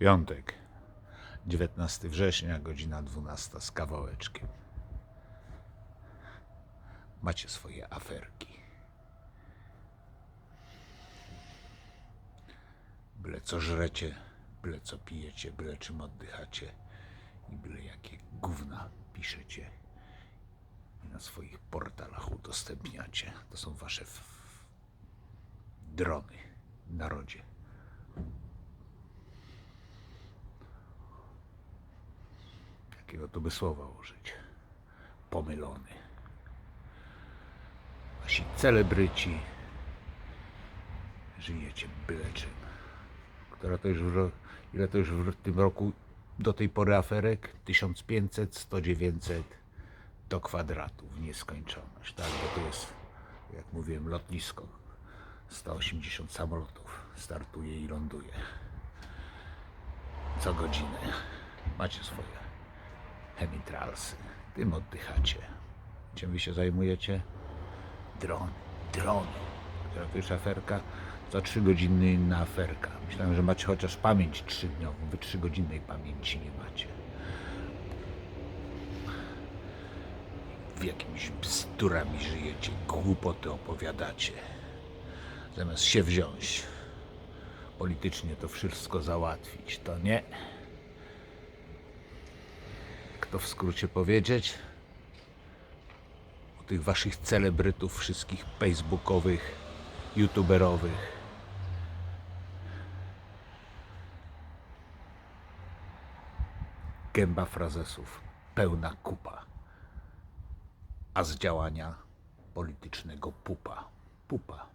Piątek, 19 września, godzina 12 z kawałeczkiem. Macie swoje aferki. Byle co żrecie, byle co pijecie, byle czym oddychacie i byle jakie gówna piszecie i na swoich portalach udostępniacie. To są wasze drony, narodzie. Jakiego tu by słowa użyć? Pomylony. Wasi celebryci żyjecie byle czym. Która to już. Ile to już w tym roku do tej pory aferek? 1500, 100, 900 do kwadratu w nieskończoność. Tak, bo to jest, jak mówiłem, lotnisko. 180 samolotów startuje i ląduje. Co godzinę macie swoje chemitralsy. Tym oddychacie. Czym wy się zajmujecie? Dron. Dron. Która to już aferka? Co trzy godziny inna aferka. Myślałem, że macie chociaż pamięć trzydniową. Wy trzygodzinnej pamięci nie macie. W jakimiś bzdurami żyjecie, głupoty opowiadacie. Zamiast się wziąć, politycznie to wszystko załatwić, to nie. To w skrócie powiedzieć? O tych waszych celebrytów, wszystkich facebookowych, youtuberowych. Gęba frazesów, pełna kupa. A z działania politycznego pupa. Pupa.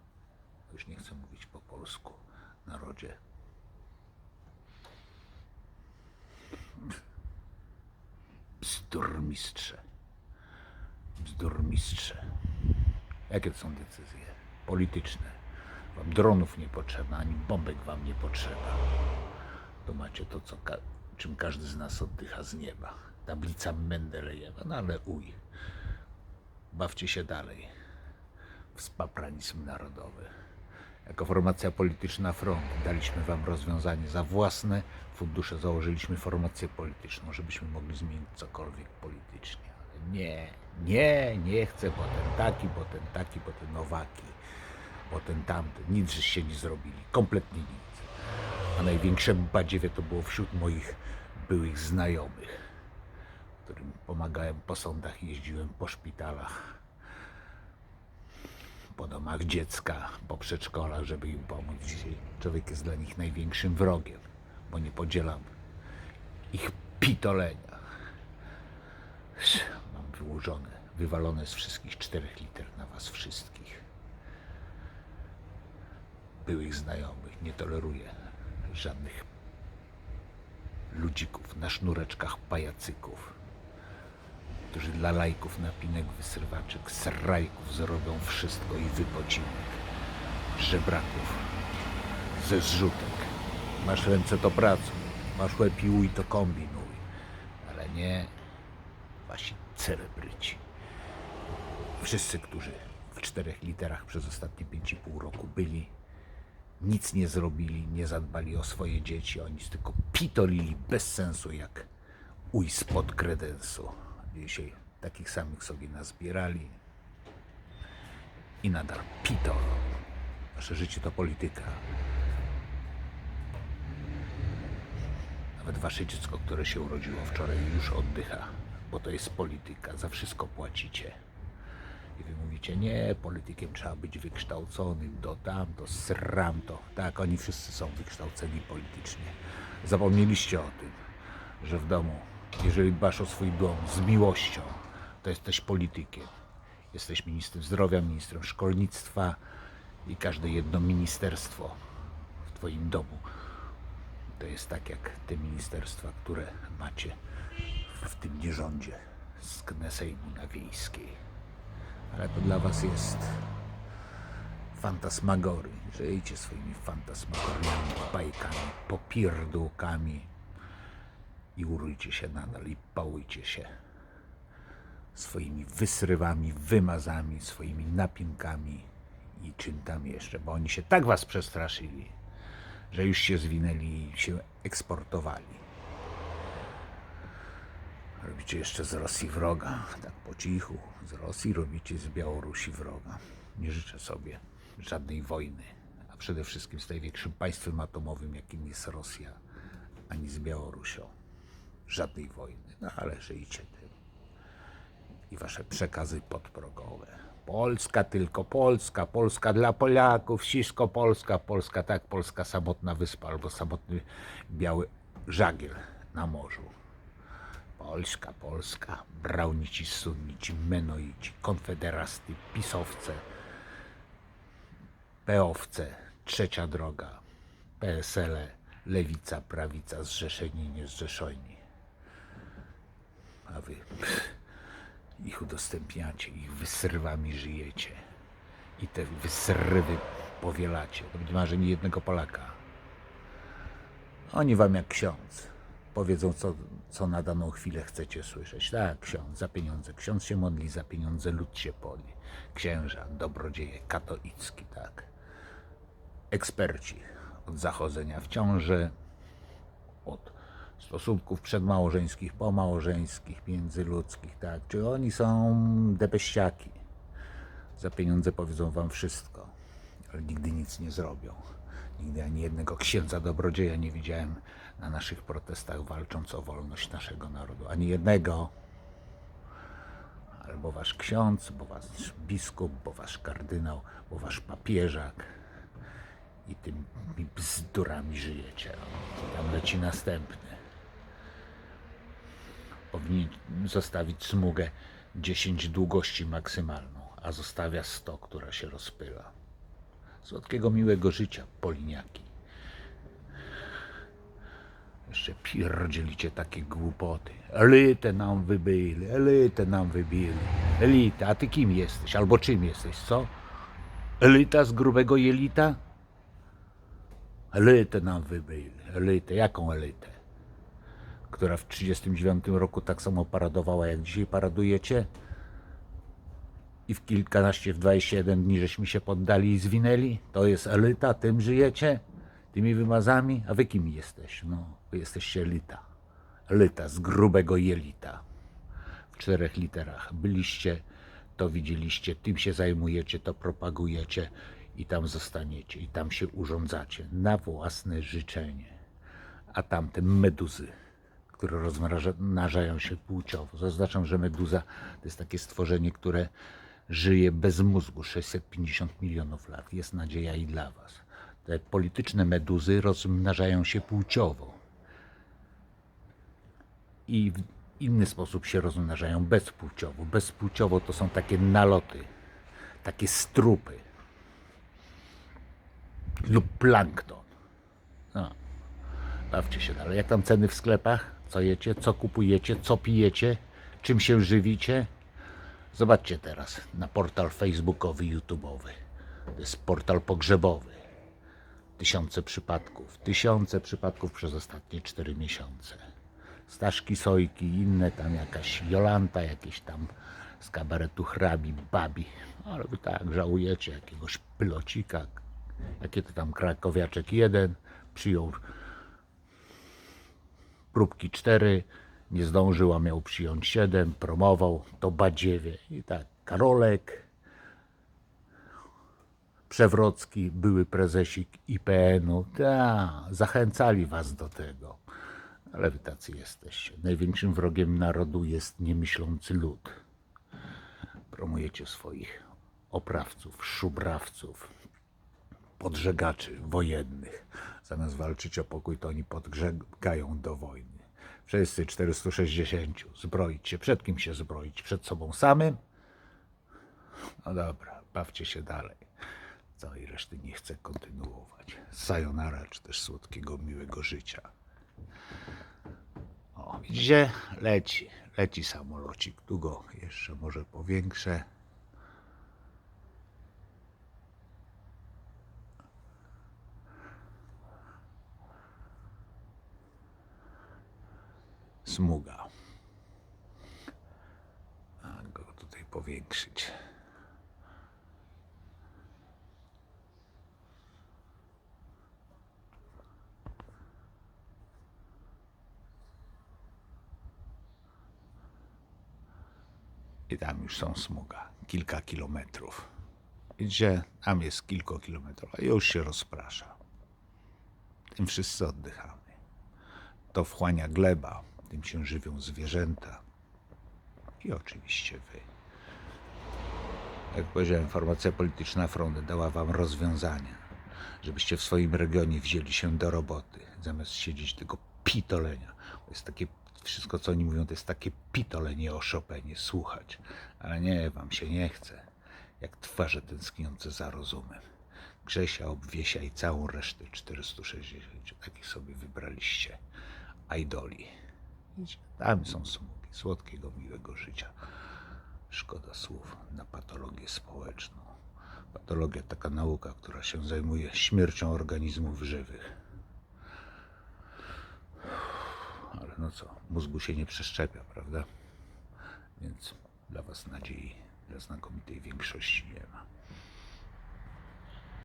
Już nie chcę mówić po polsku. Narodzie. Bzdurmistrze. Bzdurmistrze. Jakie to są decyzje? Polityczne. Wam dronów nie potrzeba, ani bombek wam nie potrzeba. To macie to, co ka- czym każdy z nas oddycha z nieba. Tablica Mendelejewa. No ale uj. Bawcie się dalej. W narodowy. Jako formacja polityczna Front daliśmy Wam rozwiązanie za własne fundusze. Założyliśmy formację polityczną, żebyśmy mogli zmienić cokolwiek politycznie. Ale nie, nie, nie chcę, bo ten taki, bo ten taki, bo ten nowaki, bo ten tamten. Nic żeście nie zrobili. Kompletnie nic. A największe badziewie to było wśród moich byłych znajomych, którym pomagałem po sądach, jeździłem po szpitalach po domach dziecka, po przedszkolach, żeby im pomóc. Dzisiaj człowiek jest dla nich największym wrogiem, bo nie podzielam ich pitolenia. Mam wyłożone, wywalone z wszystkich czterech liter na was wszystkich. Byłych znajomych nie toleruję żadnych ludzików na sznureczkach pajacyków którzy dla lajków, napinek, wysrywaczek, srajków zrobią wszystko i wypocinek. Żebraków ze zrzutek. Masz ręce to pracuj, masz łeb i uj to kombinuj. Ale nie wasi celebryci. Wszyscy, którzy w czterech literach przez ostatnie pięć i pół roku byli, nic nie zrobili, nie zadbali o swoje dzieci, oni tylko pitolili bez sensu jak uj spod kredensu. Dzisiaj takich samych sobie nazbierali i nadal pitolą. Nasze życie to polityka. Nawet wasze dziecko, które się urodziło wczoraj, już oddycha, bo to jest polityka. Za wszystko płacicie. I wy mówicie, nie, politykiem trzeba być wykształconym, to tam, to sram to. Tak, oni wszyscy są wykształceni politycznie. Zapomnieliście o tym, że w domu, jeżeli dbasz o swój dom z miłością, to jesteś politykiem. Jesteś ministrem zdrowia, ministrem szkolnictwa i każde jedno ministerstwo w twoim domu. To jest tak jak te ministerstwa, które macie w tym nierządzie z Knesejmu na Wiejskiej. Ale to dla was jest fantasmagory. Żyjcie swoimi fantasmagoriami, bajkami, popierdółkami i urujcie się nadal i pałujcie się swoimi wysrywami, wymazami, swoimi napinkami i czym tam jeszcze, bo oni się tak was przestraszyli, że już się zwinęli i się eksportowali. Robicie jeszcze z Rosji wroga, tak po cichu. Z Rosji robicie z Białorusi wroga. Nie życzę sobie żadnej wojny, a przede wszystkim z największym państwem atomowym, jakim jest Rosja, ani z Białorusią. Żadnej wojny, no ale żyjcie tym. I wasze przekazy podprogowe. Polska tylko Polska, Polska dla Polaków, wszystko Polska, Polska tak, Polska samotna wyspa albo samotny biały żagiel na morzu. Polska, Polska, braunici, sunnici, menoici, konfederasty, pisowce, peowce, trzecia droga, PSL, lewica, prawica, zrzeszeni, niezrzeszeni. A wy ich udostępniacie, ich wysrywami żyjecie i te wysrywy powielacie. To będzie marzenie jednego Polaka. Oni wam jak ksiądz powiedzą, co, co na daną chwilę chcecie słyszeć. Tak, ksiądz, za pieniądze. Ksiądz się modli, za pieniądze lud się poli. Księża, dobrodzieje, katolicki, tak. Eksperci od zachodzenia w ciąży, od stosunków przedmałżeńskich, pomałżeńskich, międzyludzkich, tak. Czy oni są depeściaki? Za pieniądze powiedzą wam wszystko, ale nigdy nic nie zrobią. Nigdy ani jednego księdza dobrodzieja nie widziałem na naszych protestach walcząc o wolność naszego narodu. Ani jednego. Albo wasz ksiądz, bo wasz biskup, bo wasz kardynał, bo wasz papieżak. I tymi bzdurami żyjecie. I tam leci następny. Powinien zostawić smugę 10 długości maksymalną, a zostawia 100, która się rozpyla. Słodkiego, miłego życia, poliniaki. Jeszcze pierdzielicie takie głupoty. Elitę nam wybili, elitę nam wybili. Elita, a ty kim jesteś? Albo czym jesteś, co? Elita z grubego jelita? Elitę nam wybili. Elitę, jaką elitę? Która w 1939 roku tak samo paradowała, jak dzisiaj paradujecie? i w kilkanaście, w 21 dni żeśmy się poddali i zwinęli? To jest elita, tym żyjecie? Tymi wymazami? A wy kim jesteś? No, wy jesteście elita. Elita z grubego jelita. W czterech literach. Byliście, to widzieliście, tym się zajmujecie, to propagujecie i tam zostaniecie, i tam się urządzacie na własne życzenie. A tamte meduzy, które rozmnażają się płciowo. Zaznaczam, że meduza to jest takie stworzenie, które żyje bez mózgu 650 milionów lat. Jest nadzieja i dla Was. Te polityczne meduzy rozmnażają się płciowo i w inny sposób się rozmnażają bezpłciowo. Bezpłciowo to są takie naloty, takie strupy lub plankton. No. Bawcie się dalej. Jak tam ceny w sklepach? Co jecie? Co kupujecie? Co pijecie? Czym się żywicie? Zobaczcie teraz na portal facebookowy, youtubeowy. To jest portal pogrzebowy. Tysiące przypadków. Tysiące przypadków przez ostatnie 4 miesiące. Staszki, Sojki, inne tam jakaś Jolanta, jakieś tam z kabaretu hrabi, babi. Ale wy tak żałujecie jakiegoś pylocika. Jakie to tam krakowiaczek jeden przyjął próbki cztery, nie zdążył, miał przyjąć siedem, promował, to badziewie. I tak, Karolek, Przewrocki, były prezesik IPN-u, zachęcali was do tego. Ale wy tacy jesteście. Największym wrogiem narodu jest niemyślący lud. Promujecie swoich oprawców, szubrawców, podżegaczy wojennych. Zamiast walczyć o pokój, to oni podżegają do wojny. Wszyscy 460. Zbroić się. Przed kim się zbroić? Przed sobą samym? No dobra, bawcie się dalej. Całej reszty nie chcę kontynuować. Sayonara, czy też słodkiego, miłego życia. O, widzicie? Leci. Leci samolocik. Tu go jeszcze może powiększę. smuga. A go tutaj powiększyć. I tam już są smuga, kilka kilometrów. Idzie, tam jest kilkokilometrowa, już się rozprasza. Tym wszyscy oddychamy. To wchłania gleba tym się żywią zwierzęta. I oczywiście wy. Jak powiedziałem, formacja polityczna Frondy dała wam rozwiązania, żebyście w swoim regionie wzięli się do roboty, zamiast siedzieć tego pitolenia. To jest takie, wszystko co oni mówią, to jest takie pitolenie o Chopinie, słuchać. Ale nie, wam się nie chce. Jak twarze tęskniące za rozumem. Grzesia, Obwiesia i całą resztę 460, takich sobie wybraliście. Idoli. Tam są smugi słodkiego, miłego życia. Szkoda słów na patologię społeczną. Patologia taka nauka, która się zajmuje śmiercią organizmów żywych. Ale no co, mózgu się nie przeszczepia, prawda? Więc dla Was nadziei, dla znakomitej większości nie ma.